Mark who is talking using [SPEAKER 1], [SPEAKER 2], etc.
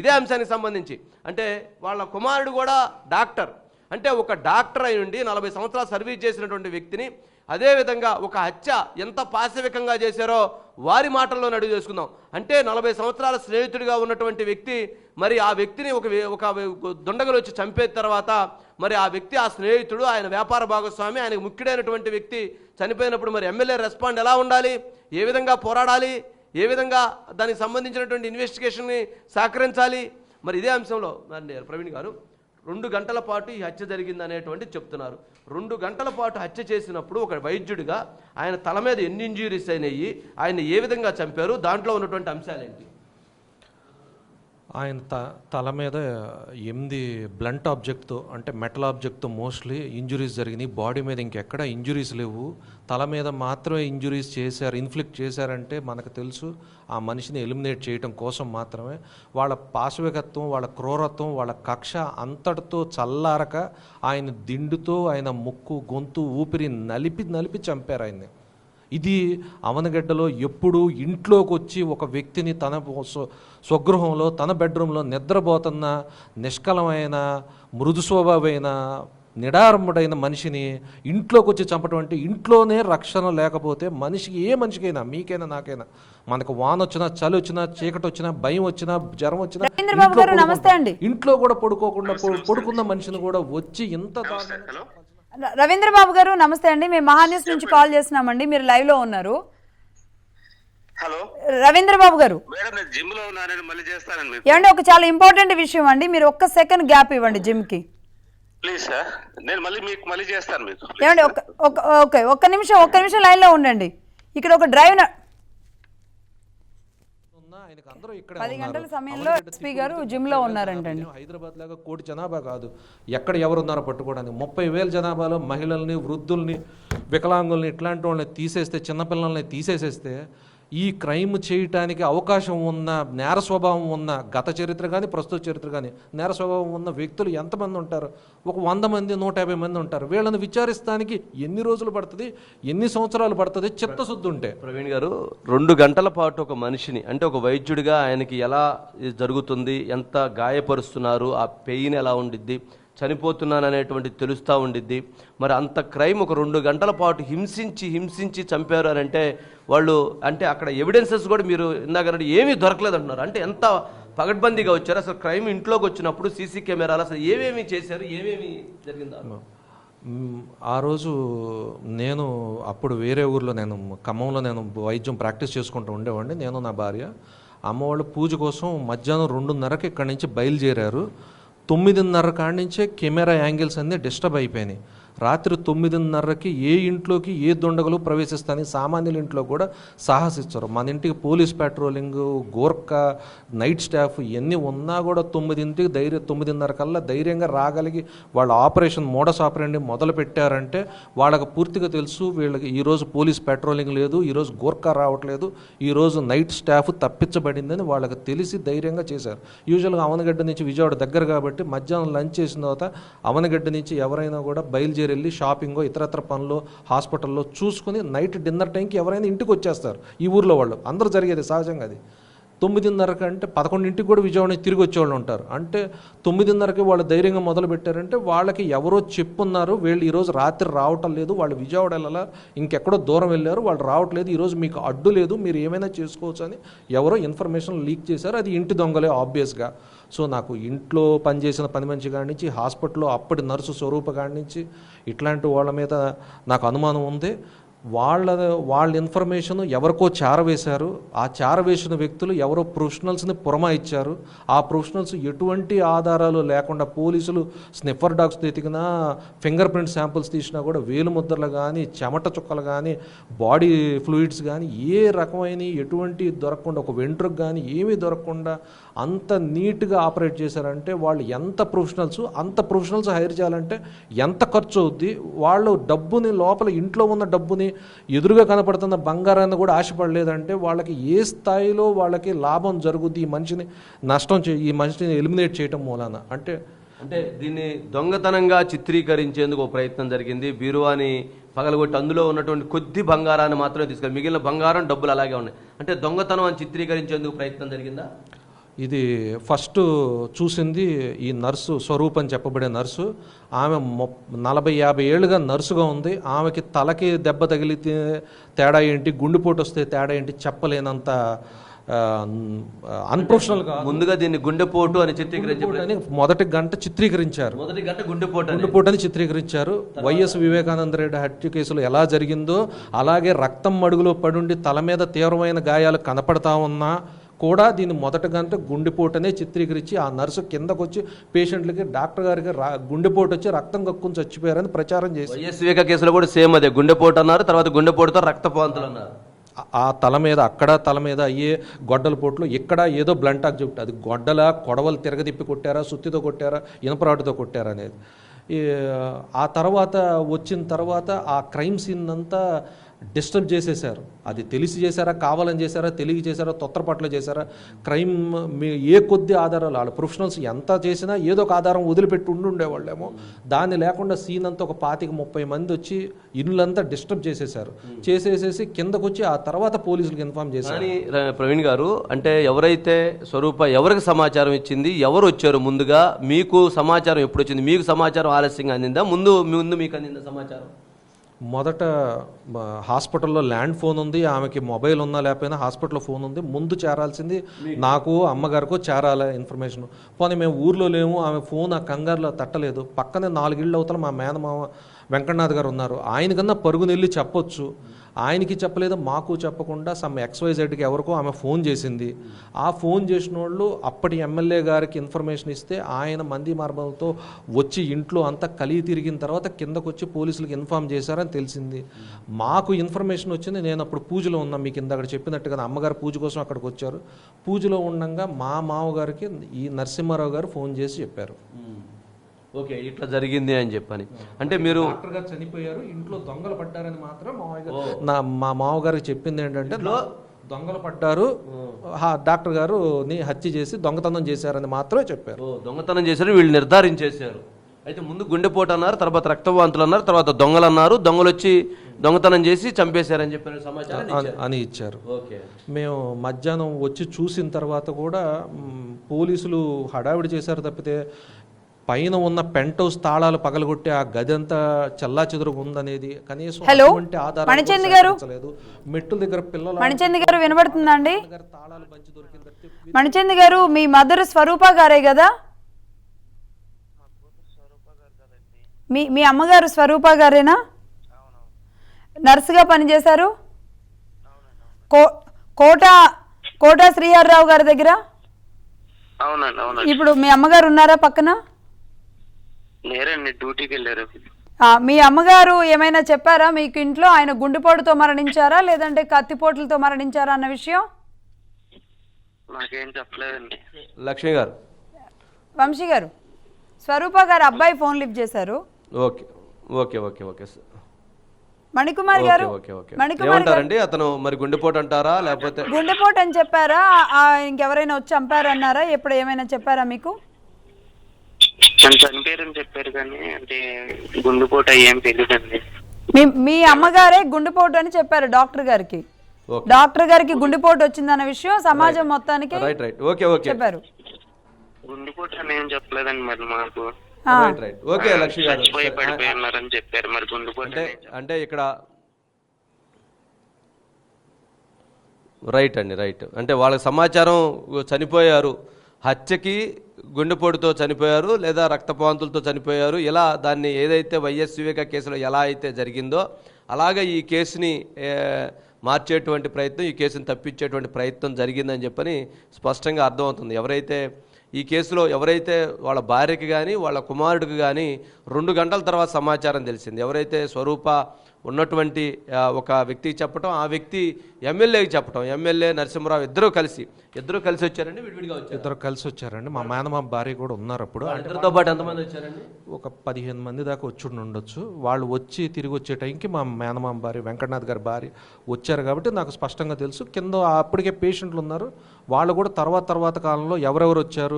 [SPEAKER 1] ఇదే అంశానికి సంబంధించి. అంటే వాళ్ళ కుమారుడు కూడా డాక్టర్. అంటే ఒక డాక్టర్ అయి ఉండి నలభై సంవత్సరాలు సర్వీస్ చేసినటువంటి వ్యక్తిని అదేవిధంగా ఒక హత్య ఎంత పాశవికంగా చేశారో వారి మాటల్లో అడుగు చేసుకుందాం. అంటే నలభై సంవత్సరాల స్నేహితుడిగా ఉన్నటువంటి వ్యక్తి మరి ఆ వ్యక్తిని ఒక ఒక దుండగలు వచ్చి చంపే తర్వాత మరి ఆ వ్యక్తి ఆ స్నేహితుడు ఆయన వ్యాపార భాగస్వామి ఆయనకు ముఖ్యుడైనటువంటి వ్యక్తి చనిపోయినప్పుడు మరి ఎమ్మెల్యే రెస్పాండ్ ఎలా ఉండాలి? ఏ విధంగా పోరాడాలి? ఏ విధంగా దానికి సంబంధించినటువంటి ఇన్వెస్టిగేషన్ని సహకరించాలి? మరి ఇదే అంశంలో మరి ప్రవీణ్ గారు రెండు గంటల పాటు ఈ హత్య జరిగింది అనేటువంటి చెప్తున్నారు. రెండు గంటల పాటు హత్య చేసినప్పుడు ఒక వైద్యుడిగా ఆయన తల మీద ఎన్ని ఇంజురీస్ అయినాయి ఆయన ఏ విధంగా చంపారు దాంట్లో ఉన్నటువంటి అంశాలేంటి?
[SPEAKER 2] ఆయన త తల మీద ఎనిమిది బ్లంట్ ఆబ్జెక్ట్తో అంటే మెటల్ ఆబ్జెక్ట్తో మోస్ట్లీ ఇంజురీస్ జరిగినాయి. బాడీ మీద ఇంకెక్కడ ఇంజురీస్ లేవు. తల మీద మాత్రమే ఇంజురీస్ చేశారు ఇన్ఫ్లిక్ట్ చేశారంటే మనకు తెలుసు ఆ మనిషిని ఎలిమినేట్ చేయటం కోసం మాత్రమే. వాళ్ళ పాశవికత్వం వాళ్ళ క్రూరత్వం వాళ్ళ కక్ష అంతటితో చల్లారక ఆయన దిండుతో ఆయన ముక్కు గొంతు ఊపిరి నలిపి నలిపి చంపారు ఆయన్ని. ఇది అవనగడ్డలో ఎప్పుడు ఇంట్లోకి వచ్చి ఒక వ్యక్తిని తన స్వ- స్వగృహంలో తన బెడ్రూమ్లో నిద్రపోతున్న నిష్కలమైన మృదు స్వభావమైన నిడారంభుడైన మనిషిని ఇంట్లోకి వచ్చి చంపడం అంటే ఇంట్లోనే రక్షణ లేకపోతే మనిషికి ఏ మనిషికైనా మీకైనా నాకైనా మనకు వాన వచ్చినా చలి వచ్చినా చీకటి వచ్చినా భయం వచ్చినా జ్వరం వచ్చినా
[SPEAKER 3] రవీంద్ర బాబు
[SPEAKER 2] ఇంట్లో
[SPEAKER 3] గారు, నమస్తే
[SPEAKER 2] పడుకుంటాం.
[SPEAKER 3] అండి.
[SPEAKER 2] ఇంట్లో కూడా పడుకోకుండా పడు- పడుకున్న మనిషిని కూడా వచ్చి ఇంత
[SPEAKER 3] రవీంద్ర బాబు గారు నమస్తే అండి. మేము మహా న్యూస్ నుంచి కాల్ చేస్తున్నామండి. మీరు లైవ్లో ఉన్నారు.
[SPEAKER 4] హలో.
[SPEAKER 3] రవీంద్ర బాబు గారు.
[SPEAKER 4] జిమ్లో మళ్ళీ చేస్తానండి
[SPEAKER 3] ఏమండి ఒక చాలా ఇంపార్టెంట్ విషయం అండి. మీరు ఒక్క సెకండ్ గ్యాప్ ఇవ్వండి జిమ్కి
[SPEAKER 4] ప్లీజ్ సార్. నేను మళ్ళీ మీకు మళ్ళీ చేస్తాను మీకు.
[SPEAKER 3] ఏమండి
[SPEAKER 4] sir.
[SPEAKER 3] ఒక ఒక ఓకే ఒక్క నిమిషం ఒక్క నిమిషం లైన్లో ఉండండి. ఇక్కడ ఒక డ్రైవ్
[SPEAKER 2] ఆయనకు అందరూ ఇక్కడే
[SPEAKER 3] పది
[SPEAKER 2] ఉన్నారు.
[SPEAKER 3] గంటల సమయంలో ఎస్పీ గారు
[SPEAKER 2] జిమ్లో
[SPEAKER 3] ఉన్నారంటండి.
[SPEAKER 2] హైదరాబాద్ లాగా కోటి జనాభా కాదు ఎక్కడ ఎవరున్నారో పట్టుకోవడానికి ముప్పై వేల జనాభాలో మహిళల్ని వృద్ధుల్ని వికలాంగుల్ని ఇట్లాంటి వాళ్ళని తీసేస్తే చిన్నపిల్లల్ని తీసేసేస్తే ఈ క్రైమ్ చేయటానికి అవకాశం ఉన్న నేర స్వభావం ఉన్న గత చరిత్ర కానీ ప్రస్తుత చరిత్ర కానీ నేర స్వభావం ఉన్న వ్యక్తులు ఎంతమంది ఉంటారు? ఒక వంద మంది నూట యాభై మంది ఉంటారు. వీళ్ళని విచారిస్తానికి ఎన్ని రోజులు పడుతుంది? ఎన్ని సంవత్సరాలు పడుతుంది? చిత్తశుద్ధి ఉంటే.
[SPEAKER 1] ప్రవీణ్ గారు రెండు గంటల పాటు ఒక మనిషిని అంటే ఒక వైద్యుడిగా ఆయనకి ఎలా జరుగుతుంది? ఎంత గాయపరుస్తున్నారు? ఆ పెయిన్ ఎలా ఉండిద్ది? చనిపోతున్నాను అనేటువంటి తెలుస్తూ ఉండిద్ది. మరి అంత క్రైమ్ ఒక రెండు గంటల పాటు హింసించి హింసించి చంపారు అని అంటే వాళ్ళు అంటే అక్కడ ఎవిడెన్సెస్ కూడా మీరు ఇందాక ఏమీ దొరకలేదు అంటున్నారు. అంటే ఎంత పగడ్బందీగా వచ్చారు? అసలు క్రైమ్ ఇంట్లోకి వచ్చినప్పుడు సీసీ కెమెరాలు అసలు ఏమేమి చేశారు? ఏమేమి జరిగిందా?
[SPEAKER 2] ఆ రోజు నేను అప్పుడు వేరే ఊర్లో నేను ఖమ్మంలో నేను వైద్యం ప్రాక్టీస్ చేసుకుంటూ ఉండేవాడిని. నేను నా భార్య అమ్మవాళ్ళు పూజ కోసం మధ్యాహ్నం రెండున్నరకి ఇక్కడి నుంచి బయలుదేరారు. తొమ్మిదిన్నర కాడి నుంచే కెమెరా యాంగిల్స్ అన్నీ డిస్టర్బ్ అయిపోయినాయి. రాత్రి తొమ్మిదిన్నరకి ఏ ఇంట్లోకి ఏ దొండగలు ప్రవేశిస్తాని సామాన్యుల ఇంట్లో కూడా సాహసిస్తారు. మన ఇంటికి police patrolling Gorkha night staff ఇవన్నీ ఉన్నా కూడా తొమ్మిదింటికి ధైర్యం తొమ్మిదిన్నర కల్లా ధైర్యంగా రాగలిగి వాళ్ళ ఆపరేషన్ మోడస్ ఆపరేండి మొదలు పెట్టారంటే వాళ్ళకి పూర్తిగా తెలుసు వీళ్ళకి ఈరోజు పోలీస్ పెట్రోలింగ్ లేదు ఈరోజు గోర్ఖా రావట్లేదు ఈరోజు నైట్ స్టాఫ్ తప్పించబడిందని వాళ్ళకి తెలిసి ధైర్యంగా చేశారు. యూజువల్గా అవనగడ్డ నుంచి విజయవాడ దగ్గర కాబట్టి మధ్యాహ్నం లంచ్ చేసిన తర్వాత అవనగడ్డ నుంచి ఎవరైనా కూడా బయలుదేరి వెళ్ళి షాపింగో ఇతరత్ర పనులు హాస్పిటల్లో చూసుకుని నైట్ డిన్నర్ టైంకి ఎవరైనా ఇంటికి వచ్చేస్తారు. ఈ ఊర్లో వాళ్ళు. అందరూ జరిగేది సహజంగా అది. తొమ్మిదిన్నర కంటే పదకొండింటికి కూడా విజయవాడ నుంచి తిరిగి వచ్చేవాళ్ళు ఉంటారు. అంటే తొమ్మిదిన్నరకి వాళ్ళు ధైర్యంగా మొదలు పెట్టారంటే వాళ్ళకి ఎవరో చెప్పున్నారు వీళ్ళు ఈరోజు రాత్రి రావటం లేదు వాళ్ళు విజయవాడ వెళ్ళాలా ఇంకెక్కడో దూరం వెళ్ళారు వాళ్ళు రావట్లేదు ఈరోజు మీకు అడ్డు లేదు మీరు ఏమైనా చేసుకోవచ్చు అని ఎవరో ఇన్ఫర్మేషన్ లీక్ చేశారు అది ఇంటి దొంగలే ఆబ్వియస్గా సో నాకు ఇంట్లో పనిచేసిన పని మంచి కాడి నుంచి హాస్పిటల్లో అప్పటి నర్సు స్వరూప కాడి నుంచి ఇట్లాంటి వాళ్ళ మీద నాకు అనుమానం ఉంది. వాళ్ళ వాళ్ళ ఇన్ఫర్మేషన్ ఎవరికో చేరవేశారు. ఆ చేరవేసిన వ్యక్తులు ఎవరో ప్రొఫెషనల్స్ని పురమాయిచ్చారు ఆ ప్రొఫెషనల్స్ ఎటువంటి ఆధారాలు లేకుండా పోలీసులు స్నిఫర్ డాగ్స్ ఎతికినా ఫింగర్ ప్రింట్ శాంపుల్స్ తీసినా కూడా వేలు ముద్రలు కానీ చెమట చుక్కలు కానీ బాడీ ఫ్లూయిడ్స్ కానీ ఏ రకమైన ఎటువంటి దొరకకుండా ఒక వెంట్రుకు కానీ ఏమీ దొరకకుండా అంత నీట్గా ఆపరేట్ చేశారంటే వాళ్ళు ఎంత ప్రొఫెషనల్స్ అంత ప్రొఫెషనల్స్ హైర్ చేయాలంటే ఎంత ఖర్చు అవుద్ది? వాళ్ళు డబ్బుని లోపల ఇంట్లో ఉన్న డబ్బుని ఎదురుగా కనపడుతున్న బంగారాన్ని కూడా ఆశపడలేదంటే వాళ్ళకి ఏ స్థాయిలో వాళ్ళకి లాభం జరుగుద్ది ఈ మనిషిని నష్టం చే ఈ మనిషిని ఎలిమినేట్ చేయటం మూలాన? అంటే
[SPEAKER 1] అంటే దీన్ని దొంగతనంగా చిత్రీకరించేందుకు ఒక ప్రయత్నం జరిగింది. బీరువాని పగలగొట్టి అందులో ఉన్నటువంటి కొద్ది బంగారాన్ని మాత్రమే తీసుకెళ్ళి మిగిలిన బంగారం డబ్బులు అలాగే ఉన్నాయి. అంటే దొంగతనం అని చిత్రీకరించేందుకు ప్రయత్నం జరిగిందా?
[SPEAKER 2] ఇది ఫస్ట్ చూసింది ఈ నర్సు స్వరూప్ అని చెప్పబడే నర్సు. ఆమె మొ నలభై యాభై ఏళ్ళుగా నర్సుగా ఉంది. ఆమెకి తలకి దెబ్బ తగిలితే తేడా ఏంటి? గుండెపోటు వస్తే తేడా ఏంటి? చెప్పలేనంత అన్ప్రొఫెషనల్గా
[SPEAKER 1] ముందుగా దీన్ని గుండెపోటు అని చిత్రీకరించి
[SPEAKER 2] అని మొదటి గంట చిత్రీకరించారు.
[SPEAKER 1] మొదటి గంట గుండెపోటు అని.
[SPEAKER 2] గుండెపోటని చిత్రీకరించారు. వైఎస్ వివేకానంద రెడ్డి హత్య కేసులో ఎలా జరిగిందో అలాగే రక్తం మడుగులో పడుండి తల మీద తీవ్రమైన గాయాలు కనపడతా ఉన్నా కూడా దీన్ని మొదటి గంట గుండెపోటనే చిత్రీకరించి ఆ నర్సు కిందకు వచ్చి పేషెంట్లకి డాక్టర్ గారికి రా గుండెపోటు వచ్చి రక్తం కక్కుని చచ్చిపోయారని ప్రచారం చేసి
[SPEAKER 1] వైఎస్ వివేక కేసులో కూడా సేమ్ అదే. గుండెపోటు అన్నారు తర్వాత గుండెపోటుతో రక్తపోంతులు అన్నారు.
[SPEAKER 2] ఆ- తల మీద అక్కడ తల మీద అయ్యే గొడ్డల పోట్లు ఇక్కడ ఏదో బ్లంటాక్ చెప్తే అది గొడ్డల కొడవలు తిరగదిప్పి కొట్టారా సుత్తితో కొట్టారా ఇనపరాటుతో కొట్టారా అనేది. ఆ తర్వాత వచ్చిన తర్వాత ఆ క్రైమ్ సీన్ అంతా డిస్టర్బ్ చేసేశారు. అది తెలిసి చేశారా కావాలని చేశారా తెలియ చేశారా తొత్తరపట్ల చేశారా? క్రైమ్ మీ ఏ కొద్ది ఆధారాలు వాళ్ళ ప్రొఫెషనల్స్ ఎంత చేసినా ఏదో ఒక ఆధారం వదిలిపెట్టి ఉండి ఉండేవాళ్ళేమో. దాన్ని లేకుండా సీన్ అంతా ఒక పాతిక ముప్పై మంది వచ్చి ఇల్లంతా డిస్టర్బ్ చేసేశారు. చేసేసేసి కిందకు వచ్చి ఆ తర్వాత పోలీసులకు ఇన్ఫార్మ్ చేశారు.
[SPEAKER 1] ప్రవీణ్ గారు అంటే ఎవరైతే స్వరూప ఎవరికి సమాచారం ఇచ్చింది ఎవరు వచ్చారు ముందుగా? మీకు సమాచారం ఎప్పుడు వచ్చింది? మీకు సమాచారం ఆలస్యంగా అందిందా? ముందు ముందు మీకు అందిందా సమాచారం?
[SPEAKER 2] మొదట హాస్పిటల్లో ల్యాండ్ ఫోన్ ఉంది ఆమెకి మొబైల్ ఉన్నా లేకపోయినా హాస్పిటల్లో ఫోన్ ఉంది ముందు చేరాల్సింది నాకు అమ్మగారికో చేరాలి ఇన్ఫర్మేషన్. పోనీ మేము ఊర్లో లేము ఆమె ఫోన్ ఆ కంగారులో తట్టలేదు. పక్కనే నాలుగిళ్ళు అవతల మా మేనమామ వెంకటనాథ్ గారు ఉన్నారు. ఆయనకన్నా పరుగుని వెళ్ళి చెప్పొచ్చు. ఆయనకి చెప్పలేదు మాకు చెప్పకుండా సమ్ ఎక్స్వైజెడ్కి ఎవరికో ఆమె ఫోన్ చేసింది. ఆ ఫోన్ చేసిన వాళ్ళు అప్పటి ఎమ్మెల్యే గారికి ఇన్ఫర్మేషన్ ఇస్తే ఆయన మంది మార్బలతో వచ్చి ఇంట్లో అంతా కలిగి తిరిగిన తర్వాత కిందకు వచ్చి పోలీసులకు ఇన్ఫామ్ చేశారని తెలిసింది. మాకు ఇన్ఫర్మేషన్ వచ్చింది నేను అప్పుడు పూజలో ఉన్నా మీకు ఇందాక చెప్పినట్టుగా అమ్మగారు పూజ కోసం అక్కడికి వచ్చారు. పూజలో ఉండగా మా మామగారికి ఈ నరసింహారావు గారు ఫోన్ చేసి చెప్పారు.
[SPEAKER 1] ఓకే ఇట్లా జరిగింది అని చెప్పని. అంటే మీరు
[SPEAKER 2] డాక్టర్ గారు చనిపోయారు ఇంట్లో దొంగలు పడ్డారని మాత్రం మామయ్య గారు- నా మా మామగారికి చెప్పింది ఏంటంటే దొంగలు పడ్డారు ఆ డాక్టర్ గారు ని హత్య చేసి దొంగతనం చేశారని మాత్రమే చెప్పారు.
[SPEAKER 1] ఓ, దొంగతనం చేశారు వీళ్ళు నిర్ధారించేశారు. అయితే ముందు గుండెపోటు అన్నారు తర్వాత రక్తవాంతులు అన్నారు తర్వాత దొంగలు అన్నారు దొంగలు వచ్చి దొంగతనం చేసి చంపేశారని చెప్పిన సమాచారం
[SPEAKER 2] అని- అని ఇచ్చారు.
[SPEAKER 1] ఓకే.
[SPEAKER 2] మేము మధ్యాహ్నం వచ్చి చూసిన తర్వాత కూడా పోలీసులు హడావిడి చేశారు తప్పితే పైన ఉన్న పెంట్ హౌస్ తాళాలు పగలగొట్టి ఆ గది అంతా చెల్లా ఉందనేది కనీసం
[SPEAKER 3] హలో, మణిచంద్ గారు?
[SPEAKER 2] మెట్టుల దగ్గర పిల్లలు
[SPEAKER 3] మణిచంద్ గారు వినబడుతుందా అండి?
[SPEAKER 2] దగ్గర తాళాలు బంచి దొరికింది తప్పితే
[SPEAKER 3] మణిచంద్ గారు మీ మదర్ స్వరూప గారే కదా మీ మీ అమ్మగారు స్వరూప గారేనా? నర్సుగా పనిచేశారు? కో కోట కోట శ్రీహర్రావు గారి దగ్గర?
[SPEAKER 4] అవునండి అవునండి.
[SPEAKER 3] ఇప్పుడు మీ అమ్మగారు ఉన్నారా పక్కన?
[SPEAKER 4] లేరండి డ్యూటీకి వెళ్ళారు.
[SPEAKER 3] మీ అమ్మగారు ఏమైనా చెప్పారా? మీకు ఇంట్లో ఆయన గుండెపోటుతో మరణించారా? లేదంటే కత్తిపోట్లతో మరణించారా అన్న విషయం?
[SPEAKER 4] నాకేం చెప్పలేదండి.
[SPEAKER 1] లక్ష్మి గారు.
[SPEAKER 3] వంశీ గారు స్వరూప గారు అబ్బాయి ఫోన్ లిఫ్ట్ చేశారు.
[SPEAKER 1] Okay okay okay okay sir.
[SPEAKER 3] Manikumar గారు?
[SPEAKER 1] ఏమంటారండి? అతను మరి గుండెపోటు అంటారా? లేకపోతే
[SPEAKER 3] గుండెపోటు అని చెప్పారా? ఆ, ఇంకెవరైనా వచ్చి చంపారన్నారా? ఎప్పుడు ఏమైనా చెప్పారా మీకు?
[SPEAKER 4] నన్ను చనిపోయారని చెప్పారు కానీ అంటే గుండెపోట ఏం తెలియదండి
[SPEAKER 3] మీ మీ అమ్మగారే గుండెపోటు అని చెప్పారు డాక్టర్ గారికి.
[SPEAKER 1] ఓకే.
[SPEAKER 3] డాక్టర్ గారికి గుండెపోటు వచ్చిందన్న విషయం సమాజం మొత్తానికి
[SPEAKER 1] రైట్ రైట్ ఓకే ఓకే
[SPEAKER 3] చెప్పారు.
[SPEAKER 4] గుండెపోట అని ఏం చెప్పలేదండి మరి మాకు.
[SPEAKER 1] రైట్ రైట్ ఓకే లక్ష్మి గారు.
[SPEAKER 4] చచ్చిపోయి పడిపోయి ఉన్నారని చెప్పారు మరి గుండెపోట
[SPEAKER 1] అంటే అంటే ఇక్కడ రైట్ అండి రైట్ అంటే వాళ్ళకి సమాచారం చనిపోయారు. హత్యకి గుండెపోటుతో చనిపోయారు లేదా రక్తపాంతులతో చనిపోయారు ఇలా దాన్ని ఏదైతే వైఎస్ వివేక కేసులో ఎలా అయితే జరిగిందో అలాగే ఈ కేసుని మార్చేటువంటి ప్రయత్నం ఈ కేసుని తప్పించేటువంటి ప్రయత్నం జరిగిందని చెప్పని స్పష్టంగా అర్థమవుతుంది. ఎవరైతే ఈ కేసులో ఎవరైతే వాళ్ళ భార్యకి కానీ వాళ్ళ కుమారుడికి కానీ రెండు గంటల తర్వాత సమాచారం తెలిసింది. ఎవరైతే స్వరూప ఉన్నటువంటి ఒక వ్యక్తికి చెప్పటం ఆ వ్యక్తి ఎమ్మెల్యేకి చెప్పటం ఎమ్మెల్యే నరసింహరావు ఇద్దరూ కలిసి ఇద్దరూ కలిసి వచ్చారండి విడివిడిగా వచ్చారు.
[SPEAKER 2] ఇద్దరు కలిసి వచ్చారండి. మా మేనమామ భార్య కూడా ఉన్నారు అప్పుడు.
[SPEAKER 1] ఇద్దరితో పాటు ఎంతమంది వచ్చారండి?
[SPEAKER 2] ఒక పదిహేను మంది దాకా వచ్చి ఉండొచ్చు. వాళ్ళు వచ్చి తిరిగి వచ్చే టైంకి మా మేనమామ భార్య వెంకటనాథ్ గారి భార్య వచ్చారు కాబట్టి నాకు స్పష్టంగా తెలుసు. కింద అప్పటికే పేషెంట్లు ఉన్నారు. వాళ్ళు కూడా తర్వాత తర్వాత కాలంలో ఎవరెవరు వచ్చారు?